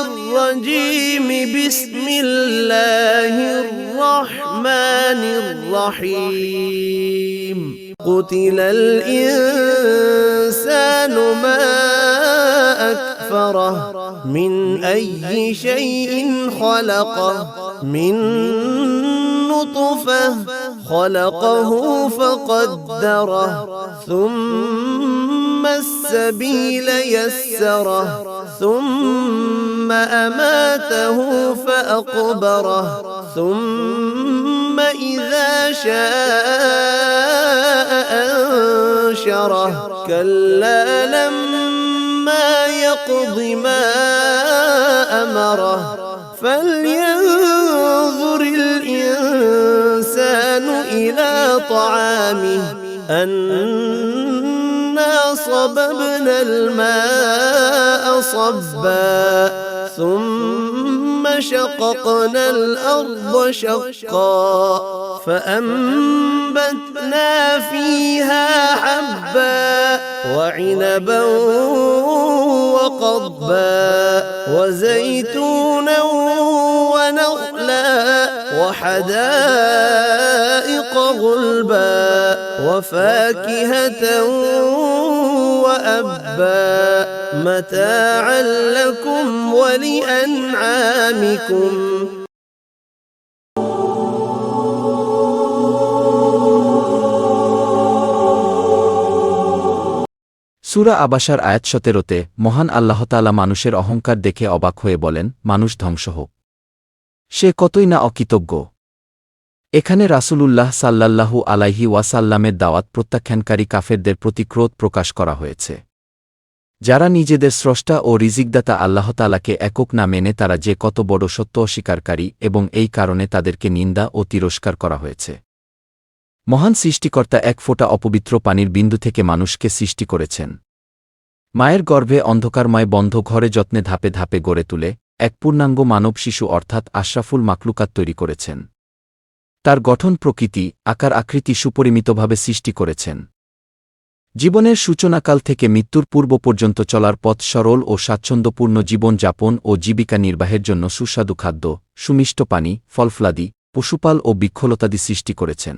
الرجيم بسم الله الرحمن الرحيم. قتل الإنسان ما أكفره. من أي شيء خلقه؟ من نطفة خلقه فقدره. ثم السبيل يسره. ثم أماته فأقبره ثم إذا شاء أنشره. كلا لما يقض ما أمره. فلينظر الإنسان إلى طعامه أنا صببنا الماء صبا. ثم شققنا الأرض شقا فأنبتنا فيها حبا وعنبا وقضبا وزيتونا ونخلا وحدائق غلبا وفاكهة وأبا متاعا لكم ولأنعامكم সুরা আবাসার আয়াত সতেরোতে মহান আল্লাহতালা মানুষের অহংকার দেখে অবাক হয়ে বলেন মানুষ ধ্বংস হোক সে কতই না অকৃতজ্ঞ। এখানে রাসূলুল্লাহ সাল্লাল্লাহু আলাইহি ওয়াসাল্লামের দাওয়াত প্রত্যাখ্যানকারী কাফেরদের প্রতি ক্রোধ প্রকাশ করা হয়েছে। যারা নিজেদের স্রষ্টা ও রিজিকদাতা আল্লাহতালাকে একক না মেনে তারা যে কত বড় সত্য অস্বীকারী এবং এই কারণে তাদেরকে নিন্দা ও তিরস্কার করা হয়েছে। মহান সৃষ্টিকর্তা এক ফোঁটা অপবিত্র পানির বিন্দু থেকে মানুষকে সৃষ্টি করেছেন। মায়ের গর্ভে অন্ধকারময় বন্ধ ঘরে যত্নে ধাপে ধাপে গড়ে তুলে এক পূর্ণাঙ্গ মানব শিশু অর্থাৎ আশরাফুল মাকলুকাত তৈরি করেছেন। তার গঠন প্রকৃতি, আকার আকৃতি সুপরিমিতভাবে সৃষ্টি করেছেন। জীবনের সূচনাকাল থেকে মৃত্যুর পূর্ব পর্যন্ত চলার পথ সরল ও স্বাচ্ছন্দ্যপূর্ণ জীবন যাপন ও জীবিকা নির্বাহের জন্য সুস্বাদু খাদ্য, সুমিষ্ট পানি, ফলফলাদি, পশুপাল ও বৃক্ষলতাদি সৃষ্টি করেছেন।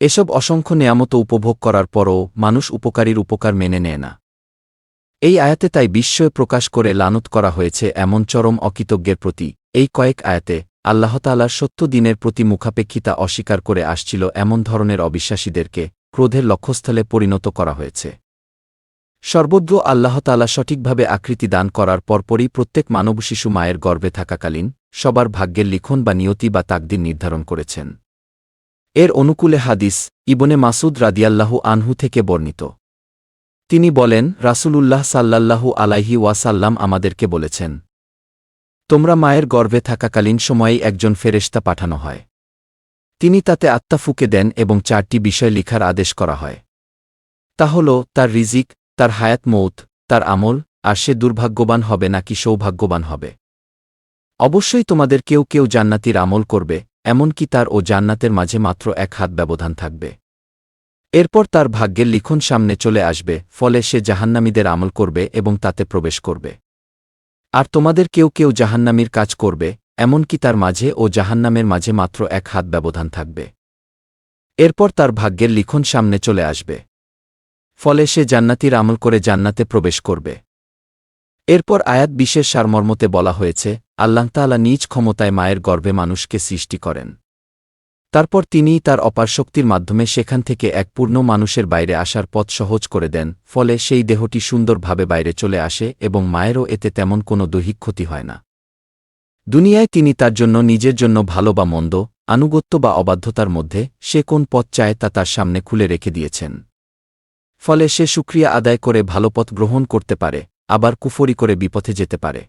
এসব অসংখ্য নেয়ামত উপভোগ করার পরও মানুষ উপকারীর উপকার মেনে নেয় না। এই আয়াতে তাই বিস্ময় প্রকাশ করে লানত করা হয়েছে এমন চরম অকৃতজ্ঞের প্রতি। এই কয়েক আয়াতে আল্লাহতালার সত্য দিনের প্রতি মুখাপেক্ষিতা অস্বীকার করে আসছিল এমন ধরনের অবিশ্বাসীদেরকে ক্রোধের লক্ষ্যস্থলে পরিণত করা হয়েছে। সর্বদ্র আল্লাহতালা সঠিকভাবে আকৃতি দান করার পরপরই প্রত্যেক মানব শিশু মায়ের গর্ভে থাকাকালীন সবার ভাগ্যের লিখন বা নিয়তি বা তাকদিন নির্ধারণ করেছেন। এর অনুকূলে হাদিস ইবনে মাসুদ রাদিয়াল্লাহু আনহু থেকে বর্ণিত। তিনি বলেন, রাসূলুল্লাহ সাল্লাল্লাহু আলাইহি ওয়াসাল্লাম আমাদেরকে বলেছেন, তোমরা মায়ের গর্ভে থাকাকালীন সময়েই একজন ফেরেশতা পাঠানো হয়। তিনি তাতে আত্মা ফুকে দেন এবং চারটি বিষয় লিখার আদেশ করা হয়। তা হল, তার রিজিক, তার হায়াত মৌত, তার আমল, আর সে দুর্ভাগ্যবান হবে নাকি সৌভাগ্যবান হবে। অবশ্যই তোমাদের কেউ কেউ জান্নাতির আমল করবে, এমনকি তার ও জান্নাতের মাঝে মাত্র এক হাত ব্যবধান থাকবে। এরপর তার ভাগ্যের লিখন সামনে চলে আসবে, ফলে সে জাহান্নামীদের আমল করবে এবং তাতে প্রবেশ করবে। আর তোমাদের কেউ কেউ জাহান্নামীর কাজ করবে, এমনকি তার মাঝে ও জাহান্নামের মাঝে মাত্র এক হাত ব্যবধান থাকবে। এরপর তার ভাগ্যের লিখন সামনে চলে আসবে। ফলে সে জান্নাতির আমল করে জান্নাতে প্রবেশ করবে। এরপর আয়াত বিশেষ সারমর্মতে বলা হয়েছে আল্লাহতালা নিজ ক্ষমতায় মায়ের গর্ভে মানুষকে সৃষ্টি করেন। তারপর তিনিই তার অপার শক্তির মাধ্যমে সেখান থেকে এক পূর্ণ মানুষের বাইরে আসার পথ সহজ করে দেন, ফলে সেই দেহটি সুন্দরভাবে বাইরে চলে আসে এবং মায়েরও এতে তেমন কোনো দৈহিক ক্ষতি হয় না। দুনিয়ায় তিনি তার জন্য নিজের জন্য ভালো বা মন্দ, আনুগত্য বা অবাধ্যতার মধ্যে সে কোন পথ চায় তা তার সামনে খুলে রেখে দিয়েছেন। ফলে সে সুক্রিয়া আদায় করে ভালো পথ গ্রহণ করতে পারে, আবার কুফরি করে বিপথে যেতে পারে।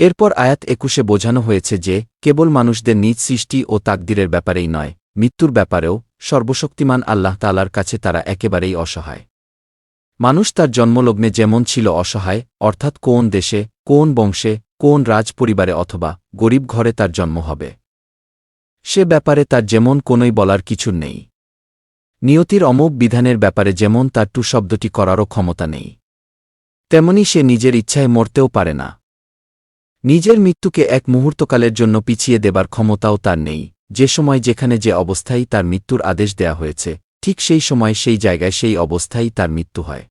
এরপর আয়াত একুশে বোঝানো হয়েছে যে, কেবল মানুষদের নিজ সৃষ্টি ও তাকদিরের ব্যাপারেই নয়, মৃত্যুর ব্যাপারেও সর্বশক্তিমান আল্লাহ তালার কাছে তারা একেবারেই অসহায়। মানুষ তার জন্মলগ্নে যেমন ছিল অসহায়, অর্থাৎ কোন দেশে, কোন বংশে, কোন রাজ পরিবারে অথবা গরিব ঘরে তার জন্ম হবে। সে ব্যাপারে তার যেমন কোনই বলার কিছু নেই। নিয়তির অমোক বিধানের ব্যাপারে যেমন তার টু শব্দটি করারও ক্ষমতা নেই। তেমনি সে নিজের ইচ্ছায় মরতেও পারে না। নিজের মৃত্যুকে এক মুহূর্তকালের জন্য পিছিয়ে দেবার ক্ষমতাও তার নেই। যে সময় যেখানে যে অবস্থায় তার মৃত্যুর আদেশ দেয়া হয়েছে, ঠিক সেই সময় সেই জায়গায় সেই অবস্থায় তার মৃত্যু হয়।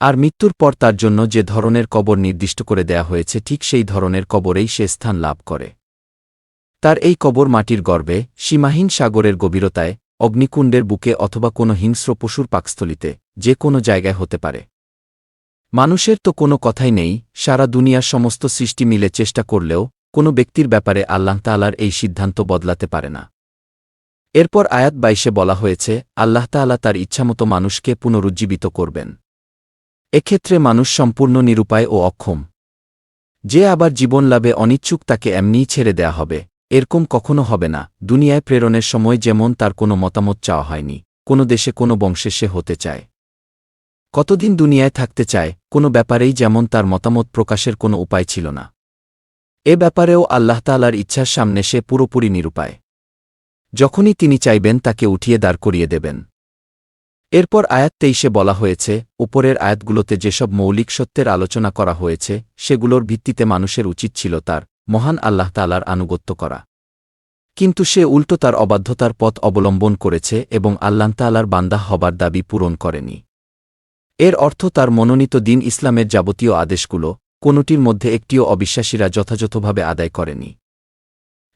আর মৃত্যুর পর তার জন্য যে ধরনের কবর নির্দিষ্ট করে দেয়া হয়েছে, ঠিক সেই ধরনের কবরেই সে স্থান লাভ করে। তার এই কবর মাটির গর্বে, সীমাহীন সাগরের গভীরতায়, অগ্নিকুণ্ডের বুকে অথবা কোনো হিংস্র পশুর পাকস্থলিতে, যে কোনো জায়গায় হতে পারে। মানুষের তো কোনো কথাই নেই, সারা দুনিয়ার সমস্ত সৃষ্টি মিলে চেষ্টা করলেও কোনো ব্যক্তির ব্যাপারে আল্লাহ তালার এই সিদ্ধান্ত বদলাতে পারে না। এরপর আয়াত বাইশে বলা হয়েছে, আল্লাহ তাআলা তার ইচ্ছামতো মানুষকে পুনরুজ্জীবিত করবেন। এক্ষেত্রে মানুষ সম্পূর্ণ নিরুপায় ও অক্ষম। যে আবার জীবন লাভে অনিচ্ছুক তাকে এমনিই ছেড়ে দেয়া হবে, এরকম কখনো হবে না, দুনিয়ায় প্রেরণের সময় যেমন তার কোনো মতামত চাওয়া হয়নি, কোনো দেশে কোনো বংশে সে হতে চায়। কতদিন দুনিয়ায় থাকতে চায়, কোনো ব্যাপারেই যেমন তার মতামত প্রকাশের কোনো উপায় ছিল না। এ ব্যাপারেও আল্লাহ তালার ইচ্ছার সামনে সে পুরোপুরি নিরুপায়। যখনই তিনি চাইবেন তাকে উঠিয়ে দাঁড় করিয়ে দেবেন। এরপর আয়াত তেইশে বলা হয়েছে, উপরের আয়াতগুলোতে যেসব মৌলিক সত্যের আলোচনা করা হয়েছে, সেগুলোর ভিত্তিতে মানুষের উচিত ছিল তার মহান আল্লাহ তালার আনুগত্য করা। কিন্তু সে উল্টো তার অবাধ্যতার পথ অবলম্বন করেছে এবং আল্লাহ তালার বান্দা হবার দাবি পূরণ করেনি। এর অর্থ তার মনোনীত দিন ইসলামের যাবতীয় আদেশগুলো, কোনোটির মধ্যে একটিও অবিশ্বাসীরা যথাযথভাবে আদায় করেনি।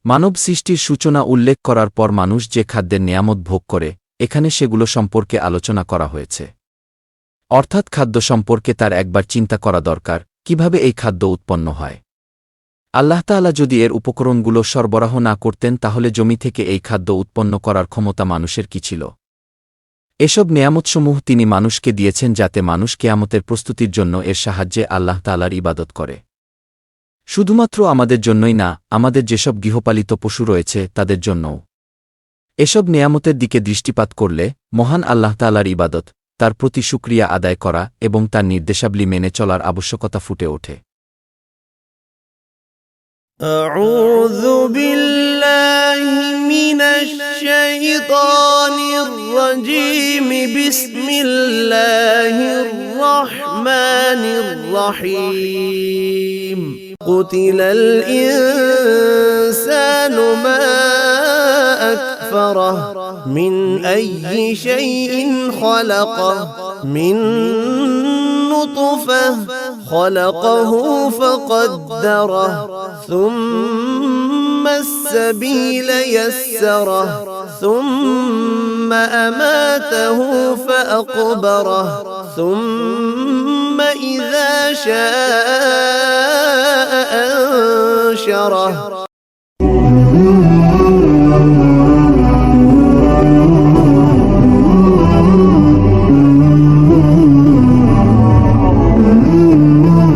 মানব সৃষ্টির সূচনা উল্লেখ করার পর মানুষ যে খাদ্যের নিয়ামত ভোগ করে, এখানে সেগুলো সম্পর্কে আলোচনা করা হয়েছে। অর্থাৎ খাদ্য সম্পর্কে তার একবার চিন্তা করা দরকার, কীভাবে এই খাদ্য উৎপন্ন হয়। আল্লাহ তাআলা যদি এর উপকরণগুলো সরবরাহ না করতেন, তাহলে জমি থেকে এই খাদ্য উৎপন্ন করার ক্ষমতা মানুষের কি ছিল? এসব নেয়ামতসমূহ তিনি মানুষকে দিয়েছেন যাতে মানুষ কেয়ামতের প্রস্তুতির জন্য এর সাহায্যে আল্লাহ তালার ইবাদত করে। শুধুমাত্র আমাদের জন্যই না, আমাদের যেসব গৃহপালিত পশু রয়েছে, তাদের জন্যও। এসব নেয়ামতের দিকে দৃষ্টিপাত করলে, মহান আল্লাহ তালার ইবাদত, তার প্রতি সুক্রিয়া আদায় করা এবং তার নির্দেশাবলী মেনে চলার আবশ্যকতা ফুটে ওঠে। أعوذ بالله من الشيطان الرجيم. بسم الله الرحمن الرحيم. قتل الإنسان ما أكفره. من أي شيء خلقه؟ من نطفة خلقه فقدره ثم السبيل يسره ثم أماته فأقبره ثم إذا شاء أنشره.